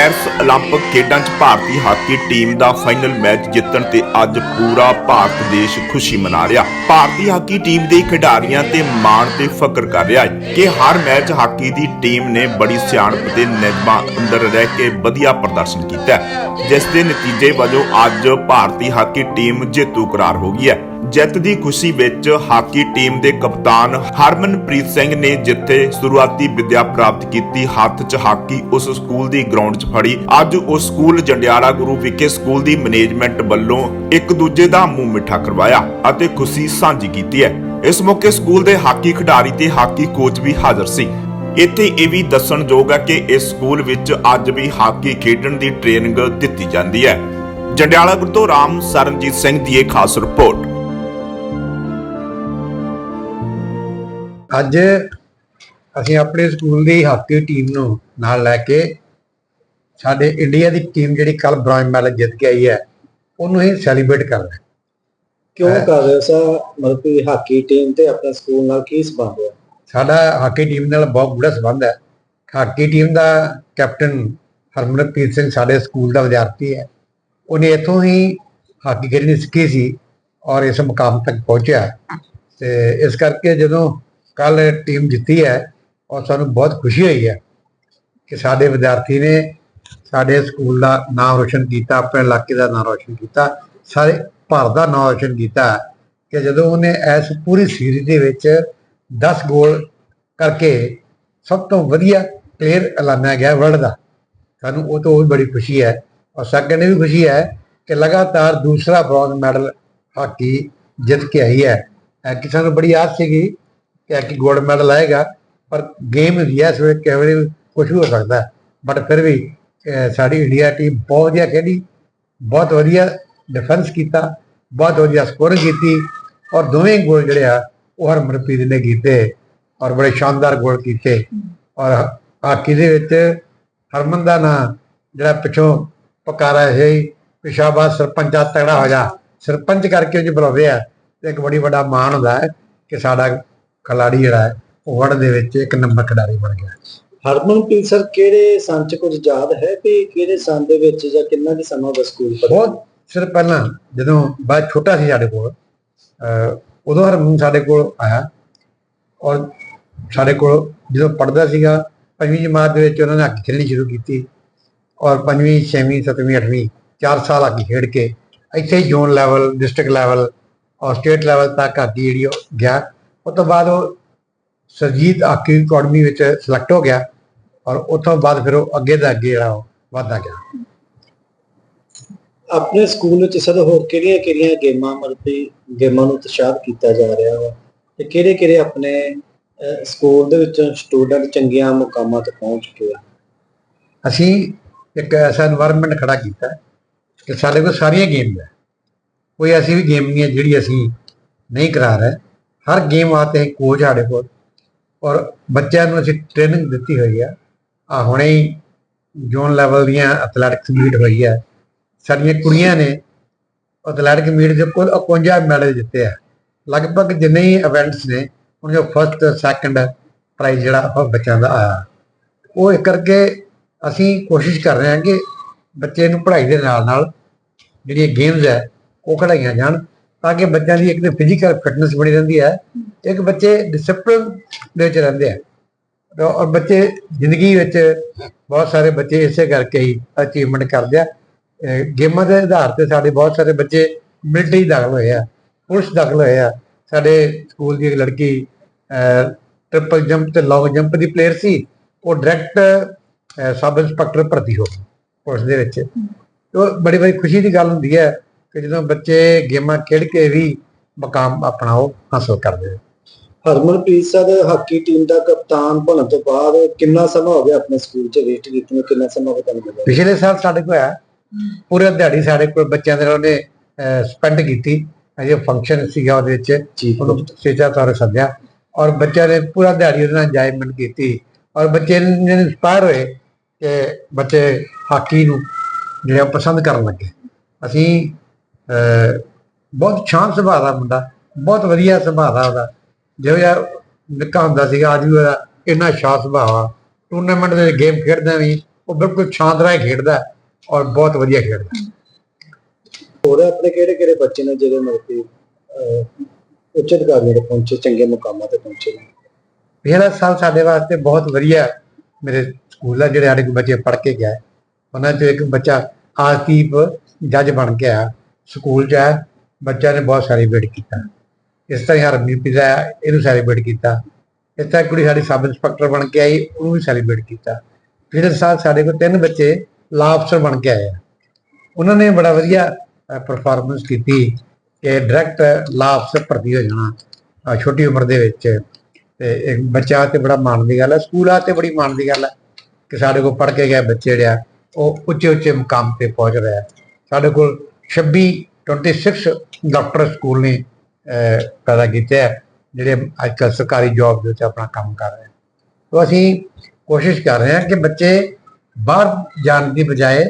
Paris 올림픽 ਖੇਡਾਂ 'ਚ ਭਾਰਤੀ ਹਾਕੀ ਟੀਮ ਦਾ ਫਾਈਨਲ ਮੈਚ ਜਿੱਤਣ ਤੇ ਅੱਜ ਪੂਰਾ ਭਾਰਤ ਦੇਸ਼ ਖੁਸ਼ੀ ਮਨਾ ਰਿਹਾ ਭਾਰਤੀ ਹਾਕੀ ਟੀਮ ਦੇ ਖਿਡਾਰੀਆਂ ਤੇ ਮਾਣ ਤੇ ਫਖਰ ਕਰ ਰਿਹਾ ਹੈ ਕਿ ਹਰ ਮੈਚ ਹਾਕੀ ਦੀ ਟੀਮ ਨੇ ਬੜੀ ਸਿਆਣਪ ਤੇ ਨਿਯਮਾਂ ਅੰਦਰ ਰਹਿ ਕੇ ਵਧੀਆ ਪ੍ਰਦਰਸ਼ਨ ਕੀਤਾ ਹੈ, ਜਿਸ ਦੇ ਨਤੀਜੇ ਵਜੋਂ ਅੱਜ ਭਾਰਤੀ ਹਾਕੀ ਟੀਮ ਜੇਤੂ ਕਰਾਰ ਹੋ ਗਈ ਹੈ ਜਿੱਤ ਦੀ ਖੁਸ਼ੀ ਵਿੱਚ ਹਾਕੀ ਟੀਮ ਦੇ ਕਪਤਾਨ ਹਰਮਨਪ੍ਰੀਤ ਸਿੰਘ ਨੇ ਜਿੱਥੇ ਸ਼ੁਰੂਆਤੀ ਵਿਦਿਆ ਪ੍ਰਾਪਤ ਕੀਤੀ, ਹੱਥ 'ਚ ਹਾਕੀ ਉਸ ਸਕੂਲ ਦੀ ਗਰਾਊਂਡ 'ਚ ਫੜੀ। ਅੱਜ ਉਸ ਸਕੂਲ ਜੰਡਿਆਲਾ ਗੁਰੂ ਵਿਖੇ ਸਕੂਲ ਦੀ ਮੈਨੇਜਮੈਂਟ ਵੱਲੋਂ ਇੱਕ ਦੂਜੇ ਦਾ ਮੂੰਹ ਮਿੱਠਾ ਕਰਵਾਇਆ ਅਤੇ ਖੁਸ਼ੀ ਸਾਂਝੀ ਕੀਤੀ ਹੈ। ਇਸ ਮੌਕੇ ਸਕੂਲ ਦੇ ਹਾਕੀ ਖਿਡਾਰੀ ਤੇ ਹਾਕੀ ਕੋਚ ਵੀ ਹਾਜ਼ਰ ਸੀ। ਇੱਥੇ ਇਹ ਵੀ ਦੱਸਣਯੋਗ ਹੈ ਕਿ ਇਸ ਸਕੂਲ ਵਿੱਚ ਅੱਜ ਵੀ ਹਾਕੀ ਖੇਡਣ ਦੀ ਟ੍ਰੇਨਿੰਗ ਦਿੱਤੀ ਜਾਂਦੀ ਹੈ। ਜੰਡਿਆਲਾ ਗੁਰੂ ਤੋਂ ਰਾਮ ਸਰਨਜੀਤ ਸਿੰਘ ਦੀ ਇਹ ਖਾਸ ਰਿਪੋਰਟ। ਅੱਜ ਅਸੀਂ ਆਪਣੇ ਸਕੂਲ ਦੀ ਹਾਕੀ ਟੀਮ ਨੂੰ ਨਾਲ ਲੈ ਕੇ ਸਾਡੇ ਇੰਡੀਆ ਦੀ ਟੀਮ ਜਿਹੜੀ ਕੱਲ ਬ੍ਰੌਂਜ਼ ਮੈਡਲ ਜਿੱਤ ਕੇ ਆਈ ਹੈ ਉਹਨੂੰ ਹੀ ਸੈਲੀਬ੍ਰੇਟ ਕਰ ਰਹੇ ਹਾਂ। ਕਿਉਂ। ਕਰ ਰਹੇ ਹੋ ਸਰ? ਮਤਲਬ ਕਿ ਹਾਕੀ ਟੀਮ ਤੇ ਆਪਣੇ ਸਕੂਲ ਨਾਲ ਕੀ ਸੰਬੰਧ ਹੈ? ਸਾਡਾ ਹਾਕੀ ਟੀਮ ਨਾਲ ਬਹੁਤ ਗੂੜਾ ਸੰਬੰਧ ਹੈ। ਹਾਕੀ ਟੀਮ ਦਾ ਕੈਪਟਨ ਹਰਮਨਪ੍ਰੀਤ ਸਿੰਘ ਸਾਡੇ ਸਕੂਲ ਦਾ ਵਿਦਿਆਰਥੀ ਹੈ। ਉਹਨੇ ਇੱਥੋਂ ਹੀ ਹਾਕੀ ਖੇਡਣੀ ਸਿੱਖੀ ਸੀ ਔਰ ਇਸ ਮੁਕਾਮ ਤੱਕ ਪਹੁੰਚਿਆ। ਤੇ ਇਸ ਕਰਕੇ ਜਦੋਂ ਕੱਲ ਟੀਮ ਜਿੱਤੀ ਹੈ ਔਰ ਸਾਨੂੰ ਬਹੁਤ ਖੁਸ਼ੀ ਹੋਈ ਹੈ ਕਿ ਸਾਡੇ ਵਿਦਿਆਰਥੀ ਨੇ ਸਾਡੇ ਸਕੂਲ ਦਾ ਨਾਮ ਰੋਸ਼ਨ ਕੀਤਾ, ਆਪਣੇ ਇਲਾਕੇ ਦਾ ਨਾਮ ਰੋਸ਼ਨ ਕੀਤਾ, ਸਾਰੇ ਭਾਰਤ ਦਾ ਨਾਮ ਰੋਸ਼ਨ ਕੀਤਾ ਕਿ ਜਦੋਂ ਉਹਨੇ ਇਸ ਪੂਰੀ ਸੀਰੀਜ਼ ਦੇ ਵਿੱਚ 10 ਗੋਲ ਕਰਕੇ ਸਭ ਤੋਂ ਵਧੀਆ ਪਲੇਅਰ ਐਲਾਨਿਆ ਗਿਆ ਵਰਲਡ ਦਾ, ਸਾਨੂੰ ਉਹ ਤੋਂ ਵੀ ਬੜੀ ਖੁਸ਼ੀ ਹੈ ਔਰ ਸੈਕੰਡ ਵੀ ਖੁਸ਼ੀ ਹੈ ਕਿ ਲਗਾਤਾਰ ਦੂਸਰਾ ਬ੍ਰੌਂਜ਼ ਮੈਡਲ ਹਾਕੀ ਜਿੱਤ ਕੇ ਆਈ ਹੈ। ਕਿ ਸਾਨੂੰ ਬੜੀ ਆਸ ਸੀਗੀ ਕਿ ਕਿ ਗੋਲਡ ਮੈਡਲ ਆਏਗਾ, ਪਰ ਗੇਮ ਵੀ ਹੈ, ਇਸ ਵੇਲੇ ਕਈ ਕੁਝ ਵੀ ਹੋ ਸਕਦਾ ਬਟ ਫਿਰ ਵੀ ਸਾਡੀ ਇੰਡੀਆ ਟੀਮ ਬਹੁਤ ਵਧੀਆ ਖੇਡੀ, ਬਹੁਤ ਵਧੀਆ ਡਿਫੈਂਸ ਕੀਤਾ, ਬਹੁਤ ਵਧੀਆ ਸਕੋਰਿੰਗ ਕੀਤੀ ਔਰ ਦੋਵੇਂ ਗੋਲ ਜਿਹੜੇ ਆ, ਉਹ ਹਰਮਨਪ੍ਰੀਤ ਨੇ ਕੀਤੇ ਔਰ ਬੜੇ ਸ਼ਾਨਦਾਰ ਗੋਲ ਕੀਤੇ। ਔਰ ਹਾਕੀ ਦੇ ਵਿੱਚ ਹਰਮਨ ਦਾ ਨਾਂ ਜਿਹੜਾ ਪਿੱਛੋਂ ਪਕਾਰਾ ਹੈ ਪਿਸ਼ਾਬਾਦ ਸਰਪੰਚਾ ਤਗੜਾ ਹੋ ਜਾ। ਸਰਪੰਚ ਕਰਕੇ ਉਹ ਬੁਲਾਉਂਦੇ ਆ, ਤੇ ਇੱਕ ਬੜੀ ਵੱਡਾ ਮਾਣ ਹੁੰਦਾ ਹੈ ਕਿ ਸਾਡਾ ਖਿਲਾੜੀ ਜਿਹੜਾ ਹੈ ਉਹ ਵਰਲਡ ਦੇ ਵਿੱਚ ਇੱਕ ਨੰਬਰ ਖਿਡਾਰੀ ਬਣ ਗਿਆ। ਹਰਮਨਪ੍ਰੀਤ ਸਰ ਕਿਹੜੇ ਸੰਨ ਚ ਕੁਝ ਯਾਦ ਹੈ ਕਿ ਕਿਹੜੇ ਸੰਨ ਦੇ ਵਿੱਚ ਜਾਂ ਕਿੰਨਾ ਕੁ ਸਮਾਂ ਦਾ ਸਕੂਲ ਪੜ੍ਹਿਆ? ਬਹੁਤ ਸਿਰ ਪਹਿਲਾਂ ਜਦੋਂ ਬਾਅਦ ਛੋਟਾ ਸੀ ਸਾਡੇ ਕੋਲ ਉਦੋਂ ਹਰਮਨ ਸਾਡੇ ਕੋਲ ਆਇਆ ਔਰ ਸਾਡੇ ਕੋਲ ਜਦੋਂ ਪੜਦਾ ਸੀਗਾ ਪੰਜਵੀਂ ਜਮਾਤ ਦੇ ਵਿੱਚ ਉਹਨਾਂ ਨੇ ਹਾਕੀ ਖੇਡਣੀ ਸ਼ੁਰੂ ਕੀਤੀ ਔਰ ਪੰਜਵੀਂ ਛੇਵੀਂ ਸੱਤਵੀਂ ਅੱਠਵੀਂ 4 ਸਾਲ ਹਾਕੀ ਖੇਡ ਕੇ ਇੱਥੇ ਜ਼ੋਨ ਲੈਵਲ ਡਿਸਟ੍ਰਿਕਟ ਲੈਵਲ ਔਰ ਸਟੇਟ ਲੈਵਲ ਤੱਕ ਹਾਕੀ ਜਿਹੜੀ ਉਹ ਗਿਆ। ਉਸ ਤੋਂ ਬਾਅਦ ਉਹ ਸਰਜੀਤ ਆਕੀ ਅਕੈਡਮੀ ਵਿੱਚ ਸਿਲੈਕਟ ਹੋ ਗਿਆ ਔਰ ਉਥੋਂ ਬਾਅਦ ਫਿਰ ਉਹ ਅੱਗੇ ਦਾ ਅੱਗੇ ਜਿਹੜਾ ਵਧਦਾ ਗਿਆ। ਆਪਣੇ ਸਕੂਲ ਵਿੱਚ ਸਦ ਹੋਰ ਕਿਹੜੀਆਂ ਕਿਹੜੀਆਂ ਗੇਮਾਂ ਮਰਤੀ ਗੇਮਾਂ ਨੂੰ ਉਤਸ਼ਾਹਤ ਕੀਤਾ ਜਾ ਰਿਹਾ ਵਾ ਤੇ ਕਿਹੜੇ ਕਿਹੜੇ ਆਪਣੇ ਸਕੂਲ ਦੇ ਵਿੱਚ ਸਟੂਡੈਂਟ ਚੰਗੀਆਂ ਮੁਕਾਮਾਂ ਤੇ ਪਹੁੰਚ ਚੁੱਕੇ ਆ? ਅਸੀਂ ਇੱਕ ਐਸਾ এনवायरमेंट ਖੜਾ ਕੀਤਾ ਕਿ ਸਾਡੇ ਕੋਲ ਸਾਰੀਆਂ ਗੇਮ ਹੈ ਕੋਈ ਐਸੀ ਵੀ ਗੇਮ ਨਹੀਂ ਹੈ ਜਿਹੜੀ ਅਸੀਂ ਨਹੀਂ ਕਰਾ ਰਹੇ। ਹਰ ਗੇਮ ਵਾਸਤੇ ਕੋਚ ਸਾਡੇ ਕੋਲ। ਔਰ ਬੱਚਿਆਂ ਨੂੰ ਅਸੀਂ ਟ੍ਰੇਨਿੰਗ ਦਿੱਤੀ ਹੋਈ ਹੈ ਆ ਹੁਣੇ ਹੀ ਜ਼ੋਨ ਲੈਵਲ ਦੀਆਂ ਐਥਲੈਟਿਕਸ ਮੀਟ ਹੋਈ ਹੈ ਸਾਡੀਆਂ ਕੁੜੀਆਂ ਨੇ ਐਥਲੈਟਿਕ ਮੀਟ ਦੇ ਕੋਲ 51 ਮੈਡਲ ਜਿੱਤੇ ਆ। ਲਗਭਗ ਜਿੰਨੇ ਹੀ ਇਵੈਂਟਸ ਨੇ ਉਹਨਾਂ ਚੋਂ ਫਸਟ ਸੈਕੰਡ ਪ੍ਰਾਈਜ਼ ਜਿਹੜਾ ਉਹ ਬੱਚਿਆਂ ਦਾ ਆਇਆ। ਉਹ ਇੱਕ ਕਰਕੇ ਅਸੀਂ ਕੋਸ਼ਿਸ਼ ਕਰ ਰਹੇ ਹਾਂ ਕਿ ਬੱਚੇ ਨੂੰ ਪੜ੍ਹਾਈ ਦੇ ਨਾਲ ਨਾਲ ਜਿਹੜੀਆਂ ਗੇਮਸ ਹੈ, ਉਹ ਖੜਾਈਆਂ ਜਾਣ। ਤਾਂ ਕਿ ਬੱਚਿਆਂ ਦੀ ਇੱਕ ਤਾਂ ਫਿਜ਼ੀਕਲ ਫਿਟਨੈਸ ਬਣੀ ਰਹਿੰਦੀ ਹੈ, ਇੱਕ ਬੱਚੇ ਡਿਸਪਲਿਨ ਦੇ ਵਿੱਚ ਰਹਿੰਦੇ ਆ। ਔਰ ਬੱਚੇ ਜ਼ਿੰਦਗੀ ਵਿੱਚ ਬਹੁਤ ਸਾਰੇ ਬੱਚੇ ਇਸੇ ਕਰਕੇ ਹੀ ਅਚੀਵਮੈਂਟ ਕਰਦੇ ਆ। ਗੇਮਾਂ ਦੇ ਆਧਾਰ ਤੇ ਸਾਡੇ ਬਹੁਤ ਸਾਰੇ ਬੱਚੇ ਮਿਲਟਰੀ ਦਾਖਲ ਹੋਏ ਆ, ਪੁਲਿਸ ਦਾਖਲ ਹੋਏ ਆ। ਸਾਡੇ ਸਕੂਲ ਦੀ ਇੱਕ ਲੜਕੀ ਟ੍ਰਿਪਲ ਜੰਪ ਤੇ ਲੌਂਗ ਜੰਪ ਦੀ ਪਲੇਅਰ ਸੀ, ਉਹ ਡਾਇਰੈਕਟ ਸਬ ਇੰਸਪੈਕਟਰ ਭਰਤੀ ਹੋ ਗਈ ਪੁਲਿਸ ਦੇ ਵਿੱਚ। ਉਹ ਬੜੀ ਬੜੀ ਖੁਸ਼ੀ ਦੀ ਗੱਲ ਹੁੰਦੀ ਹੈ ਕਿ ਜਦੋਂ ਬੱਚੇ ਗੇਮਾਂ ਖੇਡ ਕੇ ਵੀ ਮਕਾਮ ਆਪਣਾ ਉਹ ਹਾਸਲ ਕਰਦੇ ਆ। ਹਰਮਨਪ੍ਰੀਤ ਸਰ ਹਾਕੀ ਟੀਮ ਦਾ ਕਪਤਾਨ ਬਣਨ ਤੋਂ ਬਾਅਦ ਕਿੰਨਾ ਸਮਾਂ ਹੋ ਗਿਆ ਆਪਣੇ ਸਕੂਲ 'ਚ ਵੇਸਟ ਕੀਤੇ ਨੂੰ? ਕਿੰਨਾ ਸਮਾਂ ਹੋ ਮਿਲਿਆ ਪਿਛਲੇ ਸਾਲ ਸਾਡੇ ਕੋਲ ਆਇਆ ਪੂਰੇ ਦਿਹਾੜੀ ਸਾਡੇ ਕੋਲ ਬੱਚਿਆਂ ਦੇ ਨਾਲ ਉਹਨੇ ਸਪੈਂਡ ਕੀਤੀ। ਅਜੇ ਫੰਕਸ਼ਨ ਸੀਗਾ ਉਹਦੇ ਵਿੱਚ। ਉਹਨੂੰ ਸੇਜਾ ਤੌਰ ਸੱਦਿਆ। ਔਰ ਬੱਚਿਆਂ ਨੇ ਪੂਰਾ ਦਿਹਾੜੀ ਉਹਦੇ ਨਾਲ ਇੰਜੋਇਮੈਂਟ ਕੀਤੀ। ਔਰ ਬੱਚੇ ਨੇ ਇੰਸਪਾਇਰ ਹੋਏ ਕਿ ਬੱਚੇ ਹਾਕੀ ਨੂੰ ਜਿਹੜਾ ਪਸੰਦ ਕਰਨ ਲੱਗੇ। ਅਸੀਂ ਬਹੁਤ ਸ਼ਾਂਤ ਸੁਭਾਅ ਦਾ ਮੁੰਡਾ ਬਹੁਤ ਵਧੀਆ ਸੁਭਾਅ ਦਾ ਉਹਦਾ। ਜਿਹੋ ਜਿਹਾ ਨਿੱਕਾ ਹੁੰਦਾ ਸੀਗਾ ਅੱਜ ਵੀ ਉਹਦਾ ਇੰਨਾ ਸ਼ਾਂਤ ਸੁਭਾਅ ਆ ਟੂਰਨਾਮੈਂਟ ਦੇ ਗੇਮ ਖੇਡਦਾ ਵੀ ਉਹ ਬਿਲਕੁਲ ਸ਼ਾਨਦਾਰ ਖੇਡਦਾ ਹੈ ਔਰ ਬਹੁਤ ਵਧੀਆ ਖੇਡਦਾ। ਹੋਰ ਆਪਣੇ ਕਿਹੜੇ ਕਿਹੜੇ ਬੱਚੇ ਨੇ ਜਿਹੜੇ ਅਹ, ਉੱਚ ਅਧਿਕਾਰੀਆਂ ਤੇ ਪਹੁੰਚੇ ਚੰਗੇ ਮੁਕਾਮਾਂ ਤੇ ਪਹੁੰਚੇ ਨੇ? ਪਿਛਲਾ ਸਾਲ ਸਾਡੇ ਵਾਸਤੇ ਬਹੁਤ ਵਧੀਆ ਮੇਰੇ ਸਕੂਲ ਦਾ ਜਿਹੜੇ ਸਾਡੇ ਬੱਚੇ ਪੜ੍ਹ ਕੇ ਗਏ ਉਹਨਾਂ ਚੋਂ ਇੱਕ ਬੱਚਾ ਆਸਦੀਪ ਜੱਜ ਬਣ ਕੇ ਆਇਆ। ਸਕੂਲ 'ਚ ਆਇਆ ਬੱਚਾ ਨੇ ਬਹੁਤ ਸੈਲੀਬ੍ਰੇਟ ਕੀਤਾ। ਇਸ ਤਰ੍ਹਾਂ ਹਰਮੀ ਪਿਤਾ ਇਹਨੂੰ ਸੈਲੀਬ੍ਰੇਟ ਕੀਤਾ। ਇਸ ਤਰ੍ਹਾਂ ਕੁੜੀ ਸਾਡੀ ਸਬ ਇੰਸਪੈਕਟਰ ਬਣ ਕੇ ਆਈ, ਉਹਨੂੰ ਵੀ ਸੈਲੀਬ੍ਰੇਟ ਕੀਤਾ। ਪਿਛਲੇ ਸਾਲ ਸਾਡੇ ਕੋਲ ਤਿੰਨ ਬੱਚੇ ਲਾ ਅਫਸਰ ਬਣ ਕੇ ਆਏ ਆ। ਉਹਨਾਂ ਨੇ ਬੜਾ ਵਧੀਆ ਪਰਫਾਰਮੈਂਸ ਕੀਤੀ ਕਿ ਡਾਇਰੈਕਟ ਲਾ ਅਫਸਰ ਭਰਤੀ ਹੋ ਜਾਣਾ ਛੋਟੀ ਉਮਰ ਦੇ ਵਿੱਚ। ਤੇ ਇੱਕ ਬੱਚਾ ਤੇ ਬੜਾ ਮਾਣ ਦੀ ਗੱਲ ਹੈ ਸਕੂਲ ਆ ਤੇ ਬੜੀ ਮਾਣ ਦੀ ਗੱਲ ਹੈ ਕਿ ਸਾਡੇ ਕੋਲ ਪੜ੍ਹ ਕੇ ਗਏ ਬੱਚੇ ਜਿਹੜੇ ਆ, ਉਹ ਉੱਚੇ ਉੱਚੇ ਮੁਕਾਮ ਤੇ ਪਹੁੰਚ ਰਹੇ ਆ। ਸਾਡੇ ਕੋਲ 26 26 ਡਾਕਟਰ ਸਕੂਲ ਨੇ ਪੈਦਾ ਕੀਤੇ ਹੈ ਜਿਹੜੇ ਅੱਜ ਕੱਲ੍ਹ ਸਰਕਾਰੀ ਜੌਬ ਦੇ ਉੱਤੇ ਆਪਣਾ ਕੰਮ ਕਰ ਰਹੇ ਆ। ਤੋ ਅਸੀਂ ਕੋਸ਼ਿਸ਼ ਕਰ ਰਹੇ ਹਾਂ ਕਿ ਬੱਚੇ ਬਾਹਰ ਜਾਣ ਦੀ ਬਜਾਏ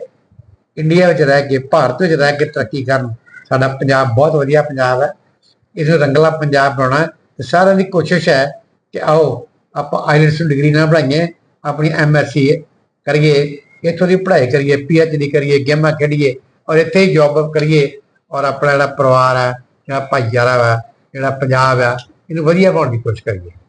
ਇੰਡੀਆ ਵਿੱਚ ਰਹਿ ਕੇ, ਭਾਰਤ ਵਿੱਚ ਰਹਿ ਕੇ ਤਰੱਕੀ ਕਰਨ। ਸਾਡਾ ਪੰਜਾਬ ਬਹੁਤ ਵਧੀਆ ਪੰਜਾਬ ਹੈ। ਇਸ ਨੂੰ ਰੰਗਲਾ ਪੰਜਾਬ ਬਣਾਉਣਾ ਤੇ ਸਾਰਿਆਂ ਦੀ ਕੋਸ਼ਿਸ਼ ਹੈ ਕਿ ਆਓ, ਆਪਾਂ ਆਈਲੈਟਸ ਨੂੰ ਡਿਗਰੀ ਨਾ ਬਣਾਈਏ, ਆਪਣੀ ਐਮਐਸਸੀ ਕਰੀਏ, ਇੱਥੋਂ ਦੀ ਪੜ੍ਹਾਈ ਕਰੀਏ ਪੀਐਚਡੀ ਕਰੀਏ, ਗੇਮਾਂ ਖੇਡੀਏ ਔਰ ਇੱਥੇ ਹੀ ਜੌਬ ਕਰੀਏ ਔਰ ਆਪਣਾ ਜਿਹੜਾ ਪਰਿਵਾਰ ਹੈ, ਜਿਹੜਾ ਭਾਈਚਾਰਾ ਹੈ ਜਿਹੜਾ ਪੰਜਾਬ ਹੈ ਇਹਨੂੰ ਵਧੀਆ ਬਣਾਉਣ ਦੀ ਕੋਸ਼ਿਸ਼ ਕਰੀਏ।